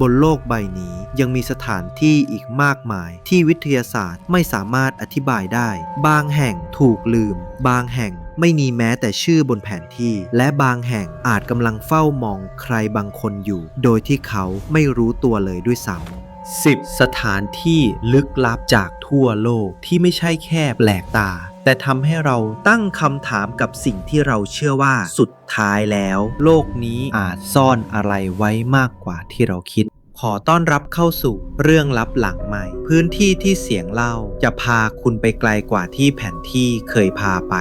บนโลกใบนี้ยังมีสถานที่อีกมากมาย ที่วิทยาศาสตร์ไม่สามารถอธิบายได้ บางแห่งถูกลืม บางแห่งไม่มีแม้แต่ชื่อบนแผนที่ และบางแห่งอาจกำลังเฝ้ามองใครบางคนอยู่ โดยที่เขาไม่รู้ตัวเลยด้วยซ้ำ 10 สถานที่ลึกลับจากทั่วโลกที่ไม่ใช่แค่แปลกตา แต่ทำให้เราตั้งคำถามกับสิ่งที่เราเชื่อว่าสุดท้ายแล้ว โลกนี้อาจซ่อนอะไรไว้มากกว่าที่เราคิด ขอต้อนรับเข้าสู่เรื่องลับหลังใหม่ พื้นที่ที่เสียงเล่าจะพาคุณไปไกลกว่าที่แผนที่เคยพาไป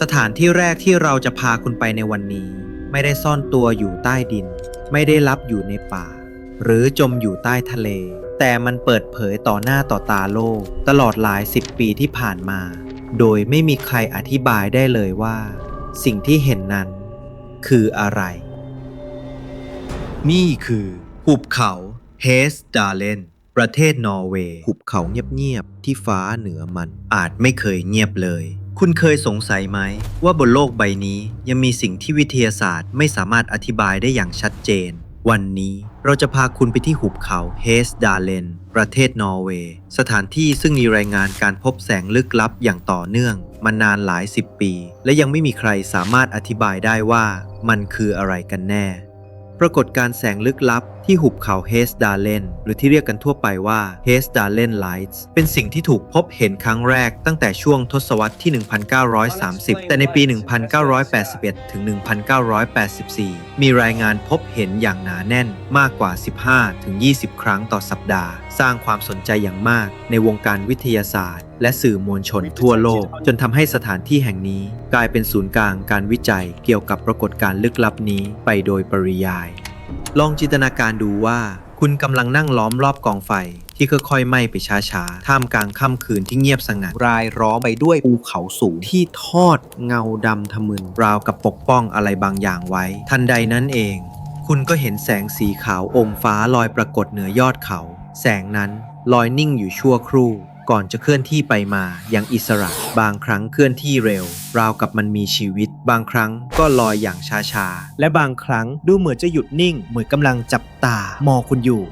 สถานที่แรกที่เราจะพาคุณไปในวันนี้ ไม่ได้ซ่อนตัวอยู่ใต้ดิน ไม่ได้ลับอยู่ในป่า หรือจมอยู่ใต้ทะเล แต่มันเปิดเผยต่อหน้าต่อตาโลก ตลอดหลายสิบปีที่ผ่านมา โดยไม่มีใครอธิบายได้เลยว่า สิ่งที่เห็นนั้น คืออะไร นี่คือ หุบเขาเฮสดาเลนประเทศนอร์เวย์หุบเขาเงียบๆที่ฟ้าเหนือมัน อาจไม่เคยเงียบเลย คุณเคยสงสัยไหม ว่าบนโลกใบนี้ยังมีสิ่งที่วิทยาศาสตร์ไม่สามารถอธิบายได้อย่างชัดเจน วันนี้ เราจะพาคุณไปที่หุบเขาเฮสดาเลน ประเทศนอร์เวย์ สถานที่ซึ่งมีรายงานการพบแสงลึกลับอย่างต่อเนื่อง มานานหลายสิบปี และยังไม่มีใครสามารถอธิบายได้ว่ามันคืออะไรกันแน่ ปรากฏการแสงลึกลับ ที่หุบเขาเฮสดาเลนหรือที่เรียกกันทั่วไปว่าเฮสดาเลนไลท์เป็นสิ่งที่ถูกพบเห็นครั้งแรกตั้งแต่ช่วงทศวรรษที่ 1930 แต่ในปี 1981 ถึง 1984 มีรายงานพบเห็นอย่างหนาแน่นมากกว่า 15 ถึง 20 ครั้งต่อสัปดาห์ สร้างความสนใจอย่างมากในวงการวิทยาศาสตร์ และสื่อมวลชนทั่วโลก จนทำให้สถานที่แห่งนี้กลายเป็นศูนย์กลางการวิจัยเกี่ยวกับปรากฏการณ์ลึกลับนี้ไปโดยปริยาย ลองจินตนาการดูว่า คุณกำลังนั่งล้อมรอบกองไฟ ที่ค่อยๆไหม้ไปช้าๆ ท่ามกลางค่ำคืนที่เงียบสงัดรายล้อมไปด้วยภูเขาสูงที่ทอดเงาดำทะมึนราวกับปกป้องอะไรบางอย่างไว้ ทันใดนั้นเอง คุณก็เห็นแสงสีขาวอมฟ้าลอยปรากฏเหนือยอดเขา แสงนั้นลอยนิ่งอยู่ชั่วครู่ ก่อนจะเคลื่อนที่ไปมาอย่างอิสระ บางครั้งเคลื่อนที่เร็ว ราวกับมันมีชีวิต บางครั้งก็ลอยอย่างช้าๆ และบางครั้งดูเหมือนจะหยุดนิ่ง เหมือนกำลังจับตามองคุณอยู่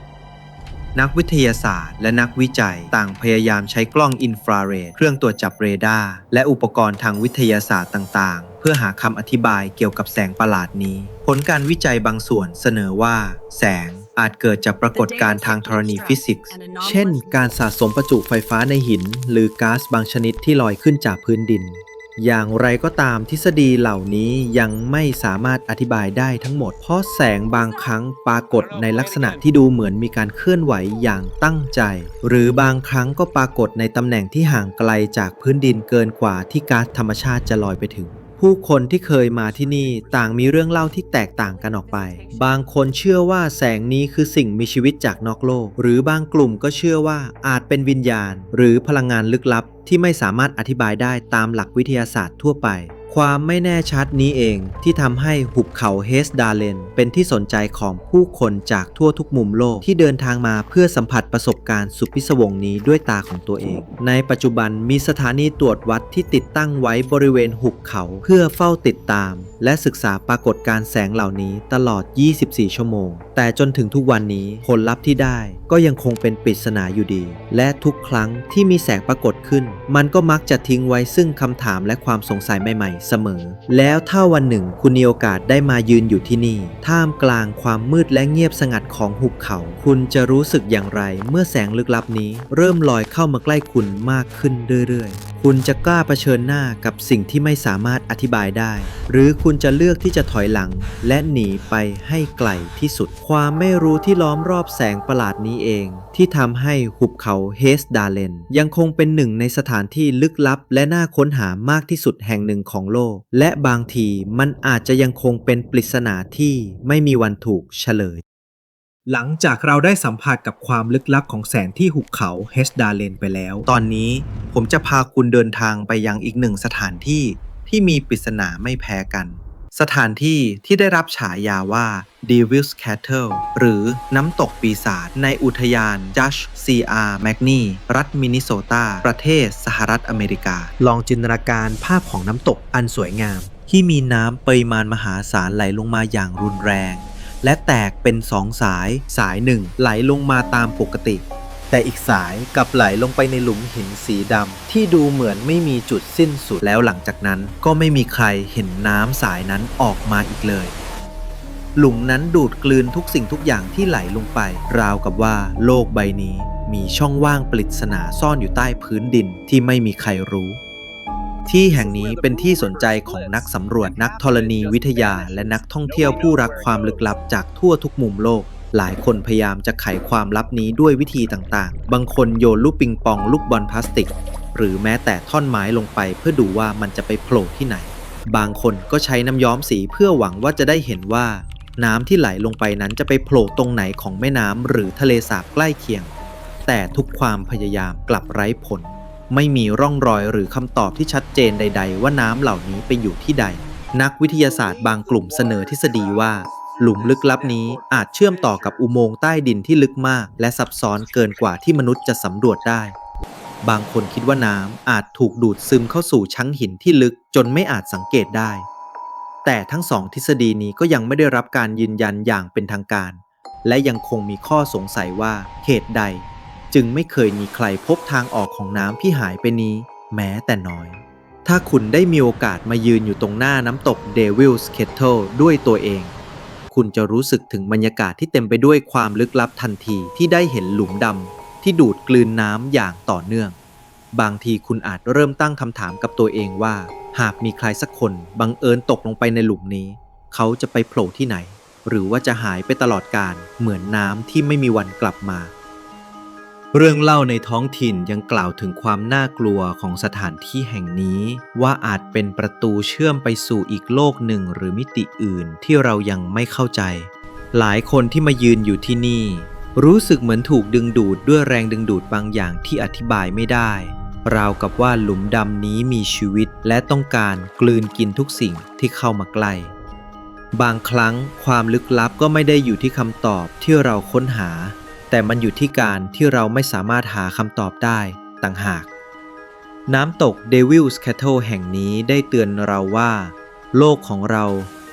นักวิทยาศาสตร์และนักวิจัยต่างพยายามใช้กล้องอินฟราเรด เครื่องตรวจจับเรดาร์ และอุปกรณ์ทางวิทยาศาสตร์ต่างๆ เพื่อหาคำอธิบายเกี่ยวกับแสงประหลาดนี้ ผลการวิจัยบางส่วนเสนอว่า แสง อาจเกิดจากปรากฏการณ์ทางธรณีฟิสิกส์ เช่น การสะสมประจุไฟฟ้าในหิน หรือก๊าซบางชนิดที่ลอยขึ้นจากพื้นดิน อย่างไรก็ตามทฤษฎีเหล่านี้ยังไม่สามารถอธิบายได้ทั้งหมด เพราะแสงบางครั้งปรากฏในลักษณะที่ดูเหมือนมีการเคลื่อนไหวอย่างตั้งใจ หรือบางครั้งก็ปรากฏในตำแหน่งที่ห่างไกลจากพื้นดินเกินกว่าที่ก๊าซธรรมชาติจะลอยไปถึง ผู้คนที่เคยมาที่นี่ต่างมีเรื่องเล่าที่แตกต่างกันออกไป บางคนเชื่อว่าแสงนี้คือสิ่งมีชีวิตจากนอกโลก หรือบางกลุ่มก็เชื่อว่าอาจเป็นวิญญาณ หรือพลังงานลึกลับที่ไม่สามารถอธิบายได้ตามหลักวิทยาศาสตร์ทั่วไป ความไม่แน่ชัดนี้เองที่ทำให้หุบเขาเฮสดาเลน เป็นที่สนใจของผู้คนจากทั่วทุกมุมโลกที่เดินทางมาเพื่อสัมผัสประสบการณ์สุดพิศวงนี้ด้วยตาของตัวเอง ในปัจจุบันมีสถานีตรวจวัดที่ติดตั้งไว้บริเวณหุบเขาเพื่อเฝ้าติดตาม และศึกษาปรากฏการแสงเหล่านี้ตลอด 24 ชั่วโมง แต่จนถึงทุกวันนี้ผลลัพธ์ที่ได้ ก็ยังคงเป็นปริศนาอยู่ดี และทุกครั้งที่มีแสงปรากฏขึ้น มันก็มักจะทิ้งไว้ซึ่งคำถามและความสงสัยใหม่ๆ เสมอ แล้วถ้าวันหนึ่งคุณมีโอกาสได้มายืนอยู่ที่นี่ ท่ามกลางความมืดและเงียบสงัดของหุบเขา คุณจะรู้สึกอย่างไร เมื่อแสงลึกลับนี้ เริ่มลอยเข้ามาใกล้คุณมากขึ้นเรื่อยๆคุณจะกล้าเผชิญหน้ากับสิ่งที่ไม่สามารถอธิบายได้ หรือคุณจะเลือกที่จะถอยหลัง และหนีไปให้ไกลที่สุด ความไม่รู้ที่ล้อมรอบแสงประหลาดนี้เอง ที่ทำให้หุบเขาเฮสดาเลน ยังคงเป็นหนึ่งในสถานที่ลึกลับ และน่าค้นหามากที่สุดแห่งหนึ่งของโลก และบางทีมันอาจจะยังคงเป็นปริศนาที่ไม่มีวันถูกเฉลย หลังจากเราได้สัมผัสกับความลึกลับของแสงที่หุบเขาเฮสดาเลนไปแล้ว ตอนนี้ผมจะพาคุณเดินทางไปยังอีกหนึ่งสถานที่ที่มีปริศนาไม่แพ้กัน สถานที่ที่ได้รับฉายาว่า Devil's Cattle หรือน้ำตกปีศาจในอุทยาน Judge C.R. McNee รัฐมินนิโซตา ประเทศสหรัฐอเมริกา ลองจินตนาการภาพของน้ำตกอันสวยงาม ที่มีน้ำปริมาณมหาศาลไหลลงมาอย่างรุนแรง และแตกเป็นสองสาย สายหนึ่งไหลลงมาตามปกติ แต่อีกสายกลับไหลลงไปในหลุมหินสีดำที่ดูเหมือนไม่มีจุดสิ้นสุดแล้วหลังจากนั้นก็ไม่มีใครเห็นน้ำสายนั้นออกมาอีกเลย หลุมนั้นดูดกลืนทุกสิ่งทุกอย่างที่ไหลลงไป ราวกับว่าโลกใบนี้มีช่องว่างปริศนาซ่อนอยู่ใต้พื้นดินที่ไม่มีใครรู้ที่แห่งนี้เป็นที่สนใจของนักสำรวจนักธรณีวิทยาและนักท่องเที่ยวผู้รักความลึกลับจากทั่วทุกมุมโลก หลายคนพยายามจะไขความลับนี้ด้วยวิธีต่างๆ บางคนโยนลูกปิงปองลูกบอลพลาสติก หรือแม้แต่ท่อนไม้ลงไปเพื่อดูว่ามันจะไปโผล่ที่ไหน บางคนก็ใช้น้ำย้อมสีเพื่อหวังว่าจะได้เห็นว่า น้ำที่ไหลลงไปนั้นจะไปโผล่ตรงไหนของแม่น้ำหรือทะเลสาบใกล้เคียง แต่ทุกความพยายามกลับไร้ผล ไม่มีร่องรอยหรือคำตอบที่ชัดเจนใด ๆ ว่าน้ำเหล่านี้ไปอยู่ที่ใด นักวิทยาศาสตร์บางกลุ่มเสนอทฤษฎีว่า หลุมลึกลับนี้อาจเชื่อมต่อกับอุโมงค์ใต้ดินที่ลึกมาก และซับซ้อนเกินกว่าที่มนุษย์จะสำรวจได้ บางคนคิดว่าน้ำอาจถูกดูดซึมเข้าสู่ชั้นหินที่ลึกจนไม่อาจสังเกตได้ แต่ทั้งสองทฤษฎีนี้ก็ยังไม่ได้รับการยืนยันอย่างเป็นทางการ และยังคงมีข้อสงสัยว่าเหตุใด จึงไม่เคยมีใครพบทางออกของน้ำที่หายไปนี้ แม้แต่น้อยถ้าคุณได้มีโอกาสมายืนอยู่ตรงหน้าน้ำตก Devil's Kettle ด้วยตัวเอง คุณจะรู้สึกถึงบรรยากาศที่เต็มไปด้วยความลึกลับทันทีที่ได้เห็นหลุมดำที่ดูดกลืนน้ำอย่างต่อเนื่อง บางทีคุณอาจเริ่มตั้งคำถามกับตัวเองว่า หากมีใครสักคนบังเอิญตกลงไปในหลุมนี้ เขาจะไปโผล่ที่ไหน หรือว่าจะหายไปตลอดกาลเหมือนน้ำที่ไม่มีวันกลับมา เรื่องเล่าในท้องถิ่นยังกล่าวถึงความน่ากลัวของสถานที่แห่งนี้ ว่าอาจเป็นประตูเชื่อมไปสู่อีกโลกหนึ่งหรือมิติอื่นที่เรายังไม่เข้าใจ หลายคนที่มายืนอยู่ที่นี่ รู้สึกเหมือนถูกดึงดูดด้วยแรงดึงดูดบางอย่างที่อธิบายไม่ได้ ราวกับว่าหลุมดำนี้มีชีวิตและต้องการกลืนกินทุกสิ่งที่เข้ามาใกล้ บางครั้งความลึกลับก็ไม่ได้อยู่ที่คำตอบที่เราค้นหา แต่มันอยู่ที่การที่เราไม่สามารถหาคำตอบได้ต่างหาก น้ำตก Devil's Kettle แห่งนี้ได้เตือนเราว่า โลกของเรา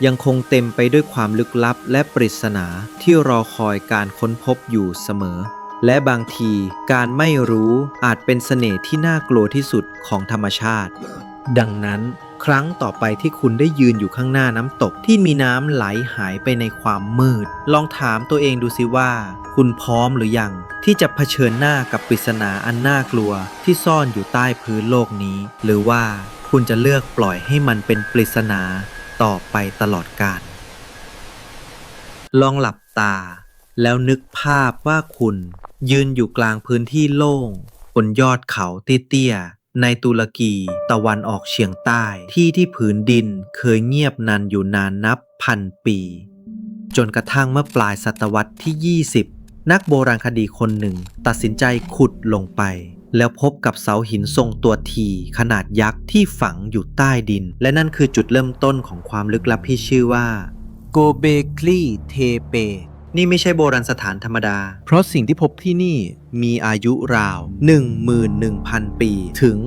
ยังคงเต็มไปด้วยความลึกลับและปริศนาที่รอคอยการค้นพบอยู่เสมอ และบางทีการไม่รู้อาจเป็นเสน่ห์ที่น่ากลัวที่สุดของธรรมชาติ ดังนั้น ครั้งต่อไปที่คุณได้ยืนอยู่ข้างหน้าน้ำตกที่มีน้ำไหลหายไปในความมืด ลองถามตัวเองดูสิว่า คุณพร้อมหรือยัง ที่จะเผชิญหน้ากับปริศนาอันน่ากลัว ที่ซ่อนอยู่ใต้พื้นโลกนี้ หรือว่าคุณจะเลือกปล่อยให้มันเป็นปริศนาต่อไปตลอดกาลลองหลับตา แล้วนึกภาพว่าคุณ ยืนอยู่กลางพื้นที่โล่งบนยอดเขาเตี้ย ในตุรกีตะวันออกเฉียงใต้ที่ที่ผืนดินเคยเงียบนันอยู่นานนับพันปี จนกระทั่งเมื่อปลายศตวรรษที่ 20 นักโบราณคดีคนหนึ่ง ตัดสินใจขุดลงไป แล้วพบกับเสาหินทรงตัวทีขนาดยักษ์ที่ฝังอยู่ใต้ดิน และนั่นคือจุดเริ่มต้นของความลึกลับที่ชื่อว่าโกเบคลีเทเป นี่ไม่ใช่โบราณสถานธรรมดา เพราะสิ่งที่พบที่นี่มีอายุราว 11,000 ปี ถึง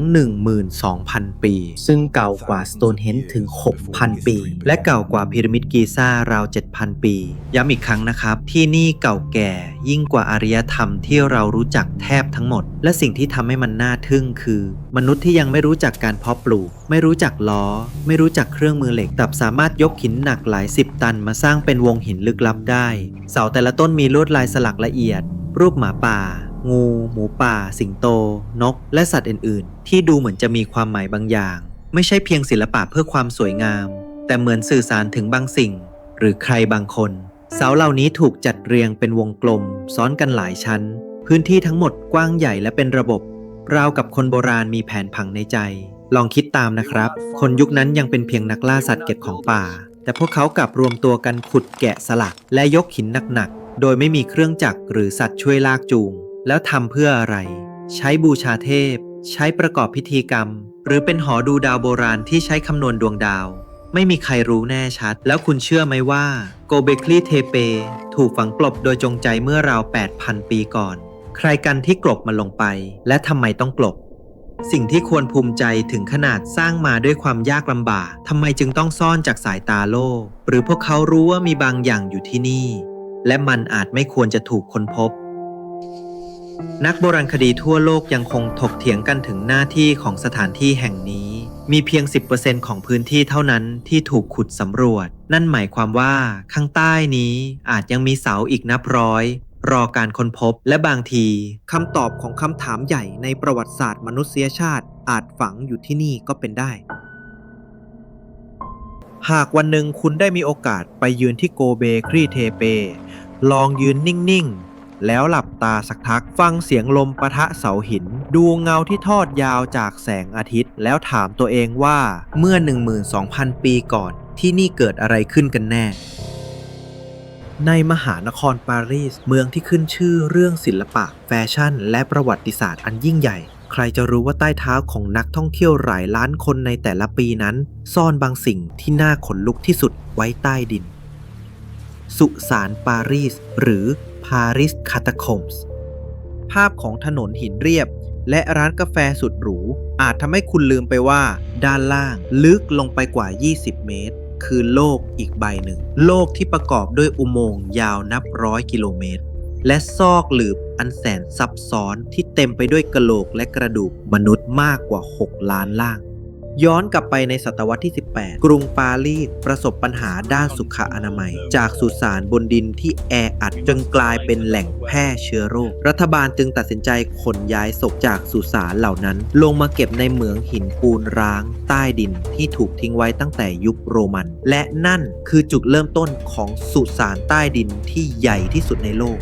12,000 ปี ซึ่งเก่ากว่าสโตนเฮนจ์ถึง 6,000 ปี และเก่ากว่าพีระมิดกีซ่าราว 7,000 ปี ย้ำอีกครั้งนะครับ ที่นี่เก่าแก่ยิ่งกว่าอารยธรรมที่เรารู้จักแทบทั้งหมด และสิ่งที่ทำให้มันน่าทึ่งคือ มนุษย์ที่ยังไม่รู้จักการเพาะปลูก ไม่รู้จักล้อ ไม่รู้จักเครื่องมือเหล็กแต่สามารถยกหินหนักหลายสิบตันมาสร้างเป็นวงหินลึกลับได้ เสาแต่ละต้นมีลวดลายสลักละเอียด รูปหมาป่า งู หมูป่า สิงโต นก และสัตว์อื่น ๆ ที่ดูเหมือนจะมีความหมายบางอย่าง ไม่ใช่เพียงศิลปะเพื่อความสวยงาม แต่เหมือนสื่อสารถึงบางสิ่ง หรือใครบางคน เสาเหล่านี้ถูกจัดเรียงเป็นวงกลม ซ้อนกันหลายชั้น พื้นที่ทั้งหมดกว้างใหญ่และเป็นระบบราวกับคนโบราณมีแผนผังในใจ ลองคิดตามนะครับ คนยุคนั้นยังเป็นเพียงนักล่าสัตว์เก็บของป่า แต่พวกเขากลับรวมตัวกันขุดแกะสลัก และยกหินหนักๆ โดยไม่มีเครื่องจักรหรือสัตว์ช่วยลากจูง แล้วทำเพื่ออะไร ใช้บูชาเทพ ใช้ประกอบพิธีกรรม หรือเป็นหอดูดาวโบราณที่ใช้คำนวณดวงดาว ไม่มีใครรู้แน่ชัด แล้วคุณเชื่อไหมว่าโกเบคลีเทเป ถูกฝังกลบโดยจงใจเมื่อราว 8,000 ปีก่อน ใครกันที่กลบมันลงไป และทำไมต้องกลบ สิ่งที่ควรภูมิใจถึงขนาดสร้างมาด้วยความยากลำบากทำไมจึงต้องซ่อนจากสายตาโลก หรือพวกเขารู้ว่ามีบางอย่างอยู่ที่นี่ และมันอาจไม่ควรจะถูกค้นพบ นักโบราณคดีทั่วโลกยังคงถกเถียงกันถึงหน้าที่ของสถานที่แห่งนี้ มีเพียง 10%ของพื้นที่เท่านั้นที่ถูกขุดสำรวจ นั่นหมายความว่าข้างใต้นี้อาจยังมีเสาอีกนับร้อย รอการค้นพบและบางทีคำตอบของคำถามใหญ่ในประวัติศาสตร์มนุษยชาติอาจฝังอยู่ที่นี่ก็เป็นได้ หากวันหนึ่งคุณได้มีโอกาสไปยืนที่โกเบครีเทเป ลองยืนนิ่ง ๆ แล้วหลับตาสักพักฟังเสียงลมปะทะเสาหิน ดูเงาที่ทอดยาวจากแสงอาทิตย์ แล้วถามตัวเองว่าเมื่อ 12,000 ปีก่อนที่นี่เกิดอะไรขึ้นกันแน่ ในมหานครปารีส เมืองที่ขึ้นชื่อเรื่องศิลปะ แฟชั่น และประวัติศาสตร์อันยิ่งใหญ่ ใครจะรู้ว่าใต้เท้าของนักท่องเที่ยวหลายล้านคนในแต่ละปีนั้น ซ่อนบางสิ่งที่น่าขนลุกที่สุดไว้ใต้ดิน สุสานปารีส หรือ Paris Catacombs ภาพของถนนหินเรียบ และร้านกาแฟสุดหรู อาจทำให้คุณลืมไปว่า ด้านล่างลึกลงไปกว่า 20 เมตร คือโลกอีกใบหนึ่ง โลกที่ประกอบด้วยอุโมงค์ยาวนับร้อยกิโลเมตร และซอกหลืบอันแสนซับซ้อนที่เต็มไปด้วยกระโหลกและกระดูกมนุษย์มากกว่า 6 ล้านล่าง ย้อนกลับไปในศตวรรษที่ 18 กรุงปารีสประสบปัญหาด้านสุขอนามัย จากสุสานบนดินที่แออัดจนกลายเป็นแหล่งแพร่เชื้อโรค รัฐบาลจึงตัดสินใจขนย้ายศพจากสุสานเหล่านั้น ลงมาเก็บในเหมืองหินปูนร้าง ใต้ดินที่ถูกทิ้งไว้ตั้งแต่ยุคโรมัน และนั่นคือจุดเริ่มต้นของสุสานใต้ดินที่ใหญ่ที่สุดในโลก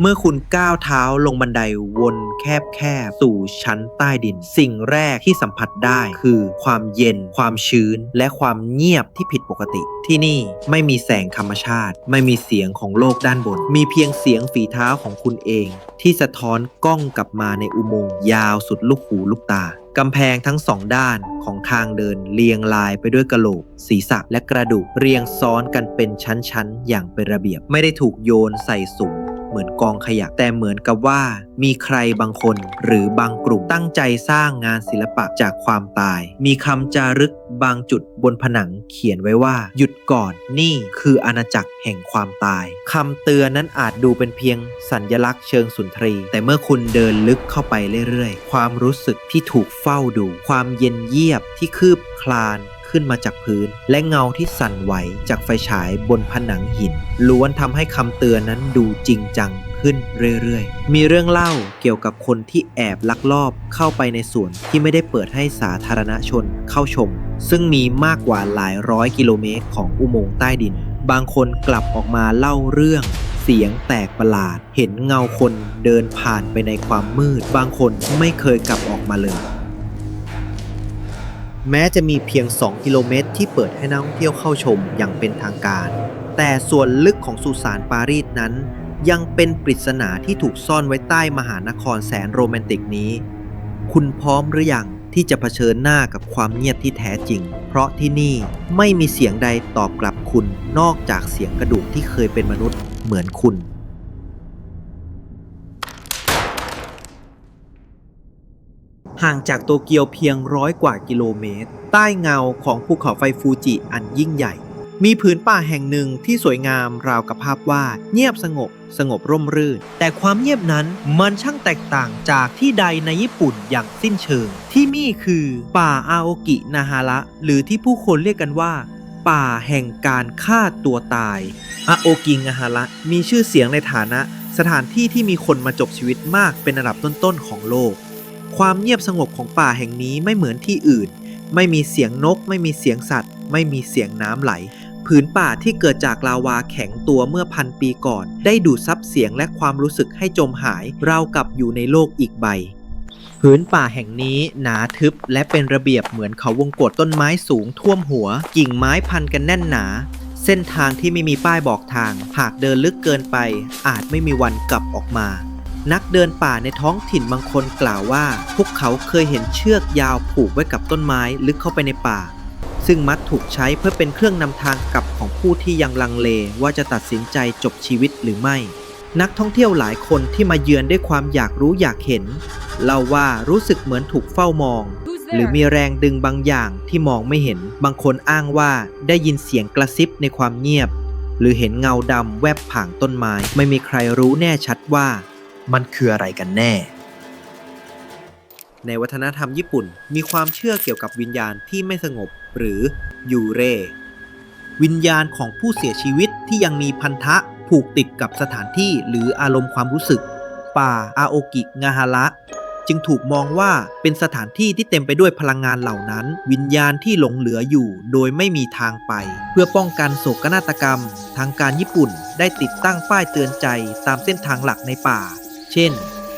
เมื่อคุณก้าวเท้าลงบันไดวนแคบๆ สู่ชั้นใต้ดิน สิ่งแรกที่สัมผัสได้คือความเย็น ความชื้น และความเงียบที่ผิดปกติ ที่นี่ไม่มีแสงธรรมชาติ ไม่มีเสียงของโลกด้านบน มีเพียงเสียงฝีเท้าของคุณเอง ที่สะท้อนกล้องกลับมาในอุโมงค์ยาวสุดลูกหูลูกตากำแพงทั้งสองด้านของทางเดินเรียงรายไปด้วยกระโหลก ศีรษะและกระดูกเรียงซ้อนกันเป็นชั้นๆ อย่างเป็นระเบียบ ไม่ได้ถูกโยนใส่สุ่ม เหมือนกองขยะ แต่เหมือนกับว่า มีใครบางคนหรือบางกลุ่มตั้งใจสร้างงานศิลปะจากความตาย มีคำจารึกบางจุดบนผนังเขียนไว้ว่า หยุดก่อนนี่คืออาณาจักรแห่งความตายคำเตือนนั้นอาจดูเป็นเพียงสัญลักษณ์เชิงสุนทรี แต่เมื่อคุณเดินลึกเข้าไปเรื่อยๆ ความรู้สึกที่ถูกเฝ้าดู ความเย็นเยียบที่คืบคลาน ขึ้นมาจากพื้น และเงาที่สั่นไหวจากไฟฉายบนผนังหินล้วนทำให้คำเตือนนั้นดูจริงจังขึ้นเรื่อยๆ มีเรื่องเล่าเกี่ยวกับคนที่แอบลักลอบเข้าไปในสวนที่ไม่ได้เปิดให้สาธารณชนเข้าชม ซึ่งมีมากกว่าหลายร้อยกิโลเมตรของอุโมงค์ใต้ดิน บางคนกลับออกมาเล่าเรื่องเสียงแตกประหลาด เห็นเงาคนเดินผ่านไปในความมืด บางคนไม่เคยกลับออกมาเลย แม้จะมีเพียง 2 กิโลเมตร ที่เปิดให้นักท่องเที่ยวเข้าชมอย่างเป็นทางการ แต่ส่วนลึกของสุสานปารีสนั้น ยังเป็นปริศนาที่ถูกซ่อนไว้ใต้มหานครแสนโรแมนติกนี้ คุณพร้อมหรือยังที่จะเผชิญหน้ากับความเงียบที่แท้จริง เพราะที่นี่ไม่มีเสียงใดตอบกลับคุณนอกจากเสียงกระดูกที่เคยเป็นมนุษย์เหมือนคุณ ห่างจากโตเกียวเพียงร้อยกว่ากิโลเมตร ใต้เงาของภูเขาไฟฟูจิอันยิ่งใหญ่ มีผืนป่าแห่งหนึ่งที่สวยงามราวกับภาพวาดเงียบสงบ สงบร่มรื่น แต่ความเงียบนั้นมันช่างแตกต่างจากที่ใดในญี่ปุ่นอย่างสิ้นเชิง ที่นี่คือป่าอาโอกินาฮาระหรือที่ผู้คนเรียกกันว่าป่าแห่งการฆ่าตัวตายอาโอกินาฮาระมีชื่อเสียงในฐานะ สถานที่ที่มีคนมาจบชีวิตมากเป็นอันดับต้นๆของโลก ความเงียบสงบของป่าแห่งนี้ไม่เหมือนที่อื่น ไม่มีเสียงนก ไม่มีเสียงสัตว์ ไม่มีเสียงน้ำไหล ผืนป่าที่เกิดจากลาวาแข็งตัวเมื่อพันปีก่อน ได้ดูดซับเสียงและความรู้สึกให้จมหายเราวกับอยู่ในโลกอีกใบผืนป่าแห่งนี้หนาทึบและเป็นระเบียบเหมือนเขาวงกฏต้นไม้สูงท่วมหัว กิ่งไม้พันกันแน่นหนา เส้นทางที่ไม่มีป้ายบอกทาง หากเดินลึกเกินไป อาจไม่มีวันกลับออกมา นักเดินป่าในท้องถิ่นบางคนกล่าวว่า พวกเขาเคยเห็นเชือกยาวผูกไว้กับต้นไม้ลึกเข้าไปในป่า ซึ่งมักถูกใช้เพื่อเป็นเครื่องนำทางกลับของผู้ที่ยังลังเลว่าจะตัดสินใจจบชีวิตหรือไม่ นักท่องเที่ยวหลายคนที่มาเยือนด้วยความอยากรู้อยากเห็นเล่าว่ารู้สึกเหมือนถูกเฝ้ามอง หรือมีแรงดึงบางอย่างที่มองไม่เห็น บางคนอ้างว่าได้ยินเสียงกระซิบในความเงียบ หรือเห็นเงาดำแวบผ่างต้นไม้ ไม่มีใครรู้แน่ชัดว่า มันคืออะไรกันแน่ ในวัฒนธรรมญี่ปุ่นมีความเชื่อเกี่ยวกับวิญญาณที่ไม่สงบหรือยูเร วิญญาณของผู้เสียชีวิตที่ยังมีพันธะผูกติดกับสถานที่หรืออารมณ์ความรู้สึก ป่าอาโอกิงาฮาระจึงถูกมองว่าเป็นสถานที่ที่เต็มไปด้วยพลังงานเหล่านั้น วิญญาณที่หลงเหลืออยู่โดยไม่มีทางไป เพื่อป้องกันโศกนาฏกรรม ทางการญี่ปุ่นได้ติดตั้งป้ายเตือนใจตามเส้นทางหลักในป่า เช่น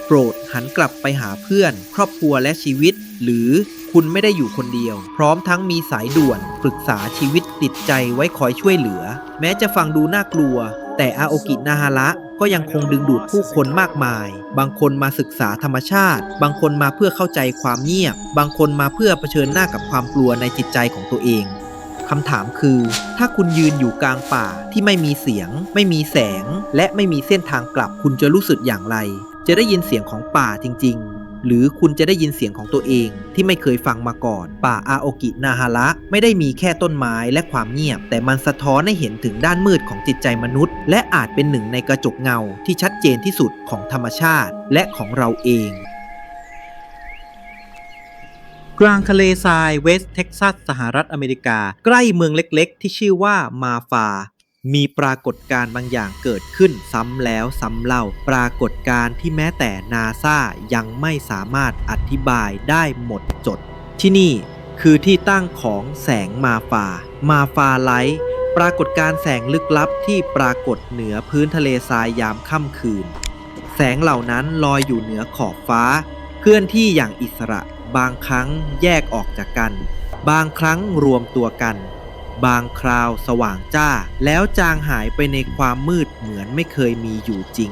โปรดหันกลับไปหาเพื่อน ครอบครัวและชีวิต หรือคุณไม่ได้อยู่คนเดียว พร้อมทั้งมีสายด่วนปรึกษาชีวิตติดใจไว้คอยช่วยเหลือ แม้จะฟังดูน่ากลัว แต่อาโอกินาฮาระก็ยังคงดึงดูดผู้คนมากมาย บางคนมาศึกษาธรรมชาติ บางคนมาเพื่อเข้าใจความเงียบ บางคนมาเพื่อเผชิญหน้ากับความกลัวในจิตใจของตัวเอง คำถามคือ ถ้าคุณยืนอยู่กลางป่าที่ไม่มีเสียง ไม่มีแสง และไม่มีเส้นทางกลับ คุณจะรู้สึกอย่างไร จะได้ยินเสียงของป่าจริง ๆหรือคุณจะได้ยินเสียงของตัวเองที่ไม่เคยฟังมาก่อน ป่าอาโอกินาฮาระไม่ได้มีแค่ต้นไม้และความเงียบ แต่มันสะท้อนให้เห็นถึงด้านมืดของจิตใจมนุษย์ และอาจเป็นหนึ่งในกระจกเงาที่ชัดเจนที่สุดของธรรมชาติและของเราเอง กลางทะเลทรายเวสต์เท็กซัสสหรัฐอเมริกา ใกล้เมืองเล็กๆ ที่ชื่อว่ามาฟา มีปรากฏการณ์บางอย่างเกิดขึ้นซ้ำแล้วซ้ำเล่า ปรากฏการณ์ที่แม้แต่นาซายังไม่สามารถอธิบายได้หมดจด ที่นี่คือที่ตั้งของแสงมาฟา มาฟาไลท์ปรากฏการณ์แสงลึกลับที่ปรากฏเหนือพื้นทะเลทรายยามค่ำคืน แสงเหล่านั้นลอยอยู่เหนือขอบฟ้า เคลื่อนที่อย่างอิสระ บางครั้งแยกออกจากกัน บางครั้งรวมตัวกัน บางคราวสว่างจ้า แล้วจางหายไปในความมืดเหมือนไม่เคยมีอยู่จริง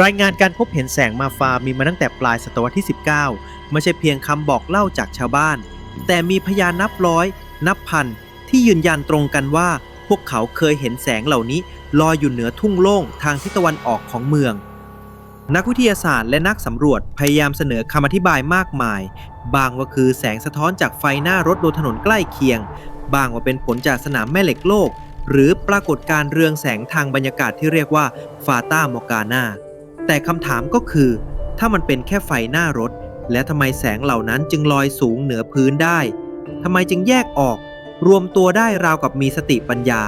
รายงานการพบเห็นแสงมาฟามีมาตั้งแต่ปลายศตวรรษที่ 19 ไม่ใช่เพียงคำบอกเล่าจากชาวบ้าน แต่มีพยานนับร้อย นับพันที่ยืนยันตรงกันว่า พวกเขาเคยเห็นแสงเหล่านี้ลอยอยู่เหนือทุ่งโล่งทางทิศตะวันออกของเมือง นักวิทยาศาสตร์และนักสำรวจพยายามเสนอคำอธิบายมากมาย บางว่าคือแสงสะท้อนจากไฟหน้ารถบนถนนใกล้เคียง บางว่าเป็นผลจากสนามแม่เหล็กโลก หรือปรากฏการเรืองแสงทางบรรยากาศที่เรียกว่าฟาตามอกานาแต่คำถามก็คือ ถ้ามันเป็นแค่ไฟหน้ารถ และทำไมแสงเหล่านั้นจึงลอยสูงเหนือพื้นได้ทำไมจึงแยกออก รวมตัวได้ราวกับมีสติปัญญา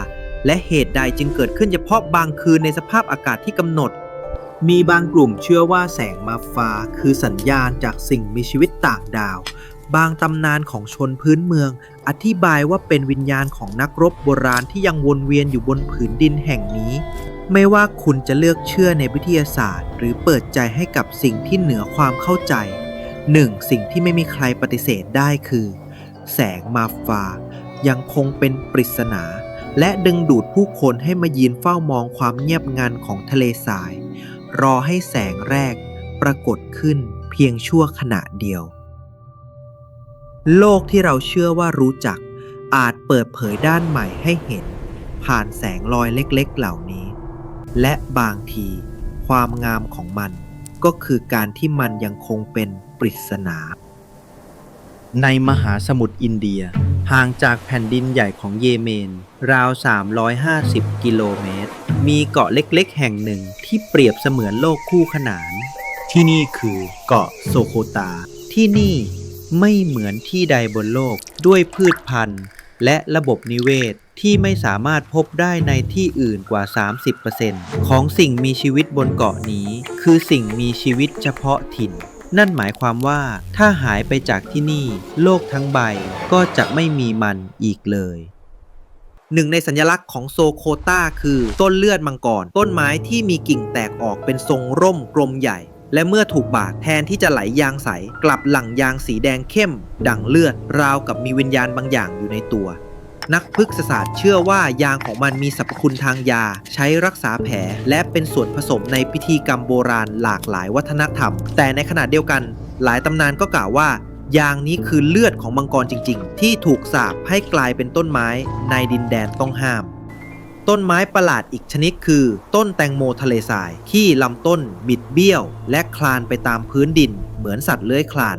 และเหตุใดจึงเกิดขึ้นเฉพาะบางคืนในสภาพอากาศที่กำหนด มีบางกลุ่มเชื่อว่าแสงมาฟาคือสัญญาณจากสิ่งมีชีวิตต่างดาว บางตำนานของชนพื้นเมือง อธิบายว่าเป็นวิญญาณของนักรบโบราณที่ยังวนเวียนอยู่บนผืนดินแห่งนี้ ไม่ว่าคุณจะเลือกเชื่อในวิทยาศาสตร์ หรือเปิดใจให้กับสิ่งที่เหนือความเข้าใจหนึ่งสิ่งที่ไม่มีใครปฏิเสธได้คือ แสงมาฟายังคงเป็นปริศนา และดึงดูดผู้คนให้มายืนเฝ้ามองความเงียบงันของทะเลทราย รอให้แสงแรกปรากฏขึ้นเพียงชั่วขณะเดียว โลกที่เราเชื่อว่ารู้จักอาจเปิดเผยด้านใหม่ให้เห็น ผ่านแสงลอยเล็กๆเหล่านี้ และบางที ความงามของมันก็คือการที่มันยังคงเป็นปริศนา ในมหาสมุทรอินเดีย ห่างจากแผ่นดินใหญ่ของเยเมน ราว 350 กิโลเมตร มีเกาะเล็กๆ แห่งหนึ่งที่เปรียบเสมือนโลกคู่ขนาน ที่นี่คือเกาะโซโคตา ที่นี่ไม่เหมือนที่ใดบนโลกด้วยพืชพันธุ์ และระบบนิเวศที่ไม่สามารถพบได้ในที่อื่นกว่า 30%ของสิ่งมีชีวิตบนเกาะนี้ คือสิ่งมีชีวิตเฉพาะถิ่น นั่นหมายความว่าถ้าหายไปจากที่นี่ โลกทั้งใบก็จะไม่มีมันอีกเลย หนึ่งในสัญลักษณ์ของโซโคตาคือต้นเลือดมังกร ต้นไม้ที่มีกิ่งแตกออกเป็นทรงร่มกลมใหญ่ และเมื่อถูกบาดแทนที่จะไหลยางใส กลับหลั่งยางสีแดงเข้ม ดั่งเลือดราวกับมีวิญญาณบางอย่างอยู่ในตัว นักพฤกษศาสตร์เชื่อว่ายางของมันมีสรรพคุณทางยา ใช้รักษาแผล และเป็นส่วนผสมในพิธีกรรมโบราณหลากหลายวัฒนธรรม แต่ในขณะเดียวกัน หลายตำนานก็กล่าวว่า ยางนี้คือเลือดของมังกรจริง ๆ ที่ถูกสาปให้กลายเป็นต้นไม้ในดินแดนต้องห้าม ต้นไม้ประหลาดอีกชนิดคือ ต้นแตงโมทะเลทรายที่ลำต้น บิดเบี้ยว และคลานไปตามพื้นดิน เหมือนสัตว์เลื้อยคลาน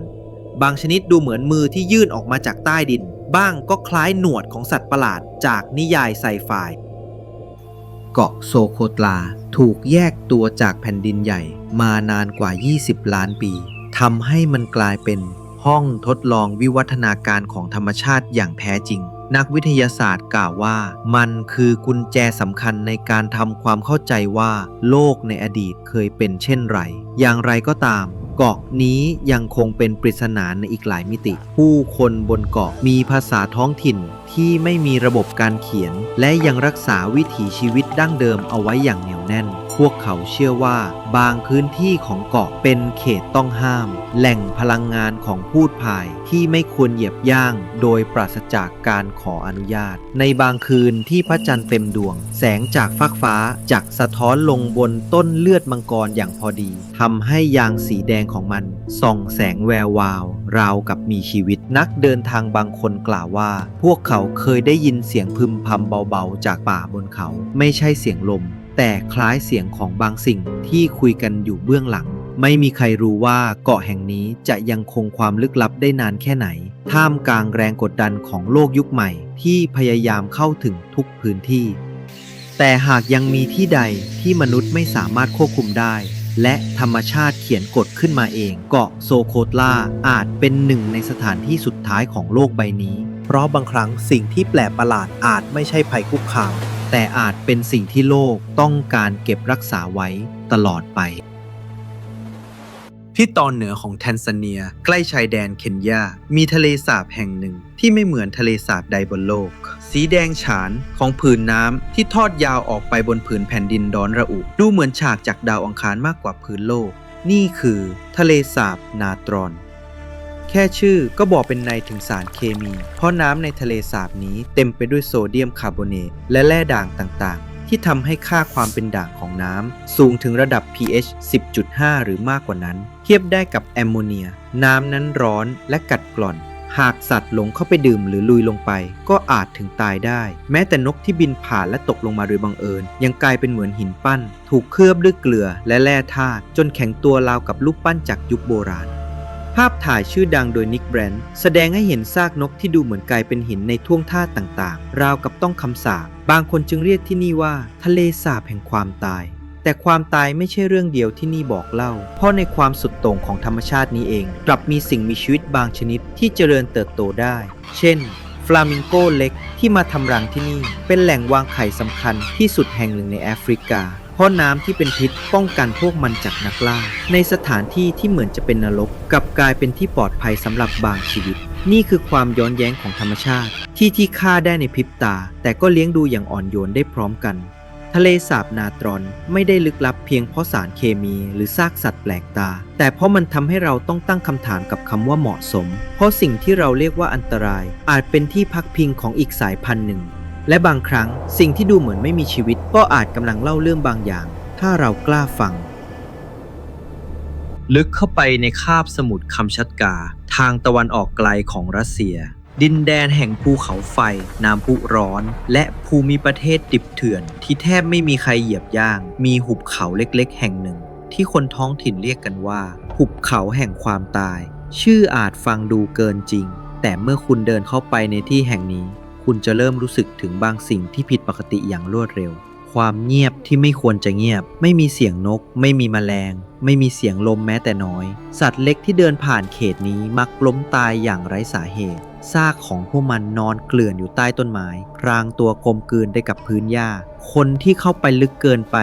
บางชนิดดูเหมือนมือที่ยื่นออกมาจากใต้ดิน บ้างก็คล้ายหนวดของสัตว์ประหลาดจากนิยายไซไฟเกาะโซโคตลาถูกแยกตัวจากแผ่นดินใหญ่มานานกว่า 20 ล้านปีทำให้มันกลายเป็น ห้องทดลองวิวัฒนาการของธรรมชาติอย่างแท้จริง นักวิทยาศาสตร์กล่าวว่า มันคือกุญแจสำคัญในการทำความเข้าใจว่า โลกในอดีตเคยเป็นเช่นไร อย่างไรก็ตามเกาะนี้ยังคงเป็นปริศนาในอีกหลายมิติ ผู้คนบนเกาะมีภาษาท้องถิ่นที่ไม่มีระบบการเขียน และยังรักษาวิถีชีวิตดั้งเดิมเอาไว้อย่างเหนียวแน่น พวกเขาเชื่อว่าบางพื้นที่ของเกาะเป็นเขตต้องห้าม แหล่งพลังงานของพูดภายที่ไม่ควรเหยียบย่าง โดยปราศจากการขออนุญาต ในบางคืนที่พระจันทร์เต็มดวง แสงจากฟากฟ้าจักสะท้อนลงบนต้นเลือดมังกรอย่างพอดีทำให้ยางสีแดงของมัน ส่องแสงแวววาว ราวกับมีชีวิตนักเดินทางบางคนกล่าวว่า พวกเขาเคยได้ยินเสียงพึมพำเบาๆ จากป่าบนเขา ไม่ใช่เสียงลม แต่คล้ายเสียงของบางสิ่งที่คุยกันอยู่เบื้องหลัง ไม่มีใครรู้ว่าเกาะแห่งนี้จะยังคงความลึกลับได้นานแค่ไหน ท่ามกลางแรงกดดันของโลกยุคใหม่ ที่พยายามเข้าถึงทุกพื้นที่ แต่หากยังมีที่ใดที่มนุษย์ไม่สามารถควบคุมได้ และธรรมชาติเขียนกฎขึ้นมาเอง เกาะโซโคตลาอาจเป็นหนึ่งในสถานที่สุดท้ายของโลกใบนี้ เพราะบางครั้งสิ่งที่แปลกประหลาดอาจไม่ใช่ภัยคุกคาม แต่อาจเป็นสิ่งที่โลกต้องการเก็บรักษาไว้ตลอดไป ที่ตอนเหนือของแทนซาเนีย ใกล้ชายแดนเคนยา มีทะเลสาบแห่งหนึ่งที่ไม่เหมือนทะเลสาบใดบนโลก สีแดงฉานของผืนน้ำที่ทอดยาวออกไปบนผืนแผ่นดินดอนระอุ ดูเหมือนฉากจากดาวอังคารมากกว่าพื้นโลก นี่คือ ทะเลสาบนาตรอน แค่ชื่อก็บอกเป็นในถึงสารเคมี เพราะน้ำในทะเลสาบนี้เต็มไปด้วยโซเดียมคาร์บอเนตและแร่ด่างต่างๆ ที่ทำให้ค่าความเป็นด่างของน้ำสูงถึงระดับ pH 10.5 หรือมากกว่านั้น เทียบได้กับแอมโมเนีย น้ำนั้นร้อนและกัดกร่อน หากสัตว์หลงเข้าไปดื่มหรือลุยลงไป ก็อาจถึงตายได้ แม้แต่นกที่บินผ่านและตกลงมาโดยบังเอิญ ยังกลายเป็นเหมือนหินปั้น ถูกเคลือบด้วยเกลือและแร่ธาตุจนแข็งตัวราวกับรูปปั้นจากยุคโบราณ ภาพถ่ายชื่อดังโดยนิกแบรนด์แสดงให้เห็นซากนกที่ดูเหมือนกลายเป็นหินในท่วงท่าต่างๆ ราวกับต้องคำสาปบางคนจึงเรียกที่นี่ว่า ทะเลสาบแห่งความตาย แต่ความตายไม่ใช่เรื่องเดียวที่นี่บอกเล่า เพราะในความสุดโต่งของธรรมชาตินี้เอง กลับมีสิ่งมีชีวิตบางชนิดที่เจริญเติบโตได้ เช่นฟลามิงโกเล็กที่มาทำรังที่นี่ เป็นแหล่งวางไข่สำคัญที่สุดแห่งหนึ่งในแอฟริกา พราะน้ำที่เป็นพิษป้องกันพวกมันจากนักล่า ในสถานที่ที่เหมือนจะเป็นนรกกลับกลายเป็นที่ปลอดภัยสำหรับบางชีวิต นี่คือความย้อนแย้งของธรรมชาติ ที่ที่ฆ่าได้ในพริบตา แต่ก็เลี้ยงดูอย่างอ่อนโยนได้พร้อมกัน ทะเลสาบนาตรอนไม่ได้ลึกลับเพียงเพราะสารเคมีหรือซากสัตว์แปลกตา แต่เพราะมันทำให้เราต้องตั้งคำถามกับคำว่าเหมาะสม เพราะสิ่งที่เราเรียกว่าอันตราย อาจเป็นที่พักพิงของอีกสายพันธุ์หนึ่ง และบางครั้งสิ่งที่ดูเหมือนไม่มีชีวิตก็อาจกำลังเล่าเรื่องบางอย่าง ถ้าเรากล้าฟัง ลึกเข้าไปในคาบสมุทรคัมชัตกา ทางตะวันออกไกลของรัสเซีย ดินแดนแห่งภูเขาไฟ น้ำพุร้อน และภูมิประเทศดิบเถื่อน ที่แทบไม่มีใครเหยียบย่าง มีหุบเขาเล็กๆ แห่งหนึ่ง ที่คนท้องถิ่นเรียกกันว่า หุบเขาแห่งความตาย ชื่ออาจฟังดูเกินจริง แต่เมื่อคุณเดินเข้าไปในที่แห่งนี้ คุณจะเริ่มรู้สึกถึงบางสิ่งที่ผิดปกติอย่างรวดเร็ว ความเงียบที่ไม่ควรจะเงียบ ไม่มีเสียงนก ไม่มีแมลง ไม่มีเสียงลมแม้แต่น้อย สัตว์เล็กที่เดินผ่านเขตนี้มักล้มตายอย่างไร้สาเหตุ ซากของพวกมันนอนเกลื่อนอยู่ใต้ต้นไม้พรางตัวกลมกลืนได้กับพื้นหญ้า คนที่เข้าไปลึกเกินไป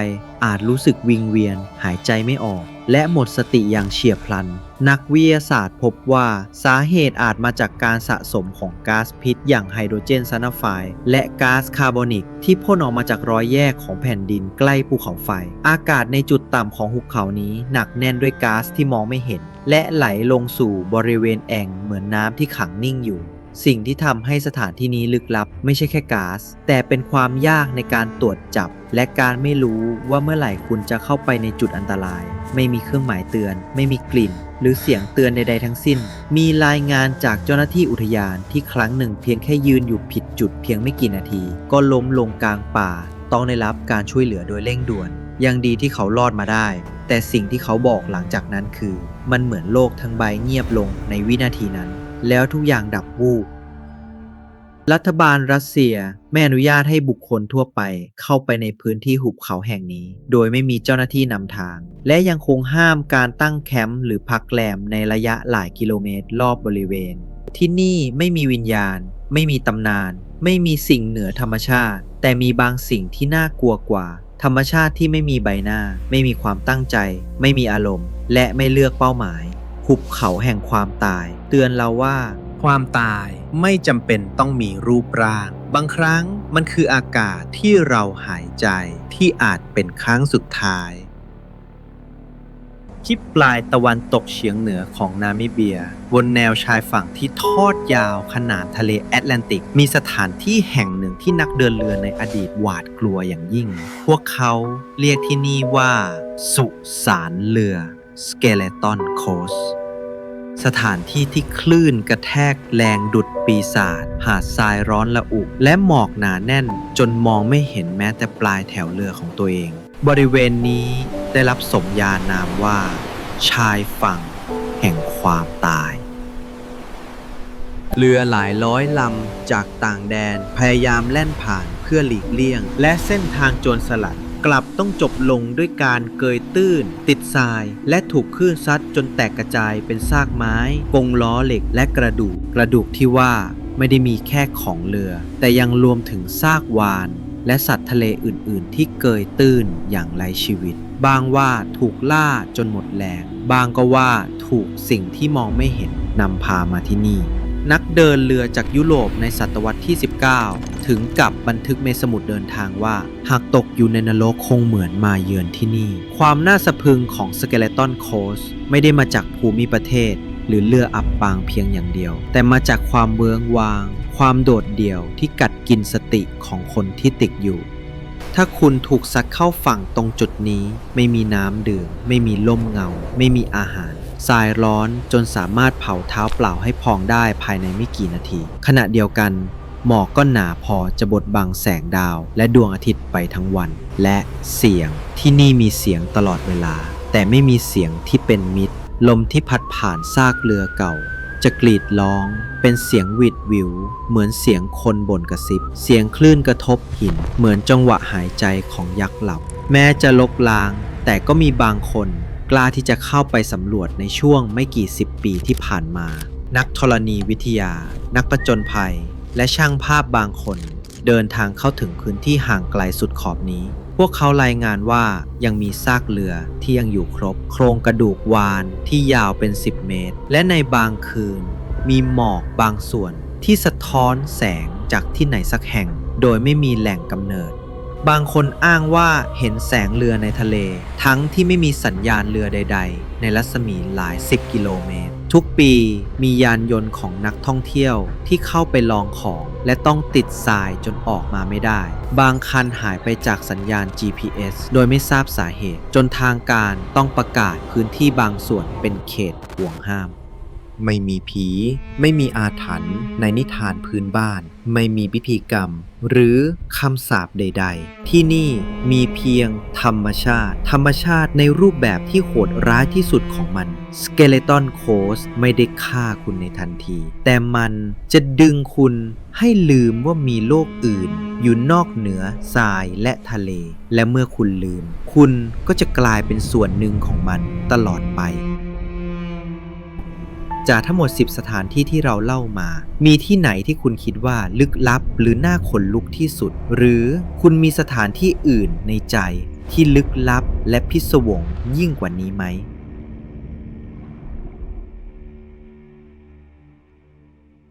อาจรู้สึกวิงเวียน หายใจไม่ออก และหมดสติอย่างเฉียบพลัน นักวิทยาศาสตร์พบว่าสาเหตุอาจมาจากการสะสมของก๊าซพิษ อย่างไฮโดรเจนซัลไฟด์และก๊าซคาร์บอนิก ที่พ่นออกมาจากรอยแยกของแผ่นดินใกล้ภูเขาไฟ อากาศในจุดต่ำของหุบเขานี้ หนักแน่นด้วยก๊าซที่มองไม่เห็น และไหลลงสู่บริเวณแอ่งเหมือนน้ำที่ขังนิ่งอยู่สิ่งที่ทำให้สถานที่นี้ลึกลับ ไม่ใช่แค่ก๊าซแต่เป็นความยากในการตรวจจับ และการไม่รู้ว่าเมื่อไหร่คุณจะเข้าไปในจุดอันตราย ไม่มีเครื่องหมายเตือน ไม่มีกลิ่น หรือเสียงเตือนใด ๆ ทั้งสิ้น มีรายงานจากเจ้าหน้าที่อุทยานที่ครั้งหนึ่งเพียงแค่ยืนอยู่ผิดจุดเพียงไม่กี่นาที ก็ล้มลงกลางป่า ต้องได้รับการช่วยเหลือโดยเร่งด่วน ยังดีที่เขารอดมาได้ แต่สิ่งที่เขาบอกหลังจากนั้นคือ มันเหมือนโลกทั้งใบเงียบลงในวินาทีนั้น แล้วทุกอย่างดับวูบ รัฐบาลรัสเซียไม่อนุญาตให้บุคคลทั่วไปเข้าไปในพื้นที่หุบเขาแห่งนี้ โดยไม่มีเจ้าหน้าที่นำทาง และยังคงห้ามการตั้งแคมป์หรือพักแรมในระยะหลายกิโลเมตรรอบบริเวณ ที่นี่ไม่มีวิญญาณ ไม่มีตำนาน ไม่มีสิ่งเหนือธรรมชาติ แต่มีบางสิ่งที่น่ากลัวกว่า ธรรมชาติที่ไม่มีใบหน้า ไม่มีความตั้งใจ ไม่มีอารมณ์ และไม่เลือกเป้าหมาย หุบเขาแห่งความตาย เตือนเราว่า ความตายไม่จำเป็นต้องมีรูปร่าง บางครั้งมันคืออากาศที่เราหายใจที่อาจเป็นครั้งสุดท้าย ที่ปลายตะวันตกเฉียงเหนือของนามิเบีย บนแนวชายฝั่งที่ทอดยาวขนาดทะเลแอตแลนติก มีสถานที่แห่งหนึ่งที่นักเดินเรือในอดีตหวาดกลัวอย่างยิ่ง พวกเขาเรียกที่นี่ว่า สุสานเรือ Skeleton Coast ส สถานที่ที่คลื่นกระแทกแรงดุดปีศาจหาดทรายร้อนละอุและหมอกหนาแน่น จนมองไม่เห็นแม้แต่ปลายแถวเรือของตัวเอง บริเวณนี้ได้รับสมญานามว่า ชายฝั่ง แห่งความตาย เรือหลายร้อยลำจากต่างแดนพยายามแล่นผ่านเพื่อหลีกเลี่ยง และเส้นทางโจรสลัด กลับต้องจบลงด้วยการเกยตื้น ติดทราย และถูกคลื่นซัดจนแตกกระจายเป็นซากไม้ กงล้อเหล็กและกระดูก กระดูกที่ว่าไม่ได้มีแค่ของเรือ แต่ยังรวมถึงซากวาน และสัตว์ทะเลอื่น ๆ ที่เกยตื้นอย่างไร้ชีวิต บางว่าถูกล่าจนหมดแรง บางก็ว่าถูกสิ่งที่มองไม่เห็นนำพามาที่นี่ นักเดินเรือจากยุโรปในศตวรรษที่ 19 ถึงกับบันทึกในสมุดเดินทางว่า หากตกอยู่ในนรกคงเหมือนมาเยือนที่นี่ ความน่าสะพึงของสเกเลตันโคสไม่ได้มาจากภูมิประเทศ หรือเรืออับปางเพียงอย่างเดียว แต่มาจากความเบื้องวาง ความโดดเดี่ยวที่กัดกินสติของคนที่ติดอยู่ถ้าคุณถูกซัดเข้าฝั่งตรงจุดนี้ ไม่มีน้ำดื่ม ไม่มีล่มเงา ไม่มีอาหาร ทรายร้อนจนสามารถเผาเท้าเปล่าให้พองได้ภายในไม่กี่นาที ขณะเดียวกัน หมอกก็หนาพอจะบดบังแสงดาว และดวงอาทิตย์ไปทั้งวัน และเสียงที่นี่มีเสียงตลอดเวลา แต่ไม่มีเสียงที่เป็นมิตร ลมที่พัดผ่านซากเรือเก่า จะกรีดร้องเป็นเสียงวิดวิว เหมือนเสียงคนบ่นกระซิบ เสียงคลื่นกระทบหิน เหมือนจังหวะหายใจของยักษ์หลับ แม้จะลกลาง แต่ก็มีบางคน กล้าที่จะเข้าไปสำรวจในช่วงไม่กี่สิบปีที่ผ่านมา นักธรณีวิทยา นักประจนภัย และช่างภาพบางคน เดินทางเข้าถึงพื้นที่ห่างไกลสุดขอบนี้ พวกเขารายงานว่ายังมีซากเรือที่ยังอยู่ครบ โครงกระดูกวานที่ยาวเป็น 10 เมตร และในบางคืน มีหมอกบางส่วนที่สะท้อนแสงจากที่ไหนสักแห่ง โดยไม่มีแหล่งกำเนิด บางคนอ้างว่าเห็นแสงเรือในทะเล ทั้งที่ไม่มีสัญญาณเรือใด ๆ ในรัศมีหลายสิบกิโลเมตร ทุกปีมียานยนต์ของนักท่องเที่ยวที่เข้าไปลองของ และต้องติดทรายจนออกมาไม่ได้ บางคันหายไปจากสัญญาณ GPS โดยไม่ทราบสาเหตุ จนทางการต้องประกาศพื้นที่บางส่วนเป็นเขตห่วงห้าม ไม่มีผี ไม่มีอาถรรพ์ในนิทานพื้นบ้าน ไม่มีพิธีกรรม หรือคำสาปใด ๆ ที่นี่มีเพียงธรรมชาติ ธรรมชาติในรูปแบบที่โหดร้ายที่สุดของมัน Skeleton Coast ไม่ได้ฆ่าคุณในทันที แต่มันจะดึงคุณให้ลืมว่ามีโลกอื่น อยู่นอกเหนือทรายและทะเล และเมื่อคุณลืม คุณก็จะกลายเป็นส่วนหนึ่งของมันตลอดไป จากทั้งหมด 10 สถานที่ที่เราเล่ามา มีที่ไหนที่คุณคิดว่าลึกลับหรือน่าขนลุกที่สุด หรือคุณมีสถานที่อื่นในใจที่ลึกลับและพิศวงยิ่งกว่านี้ไหม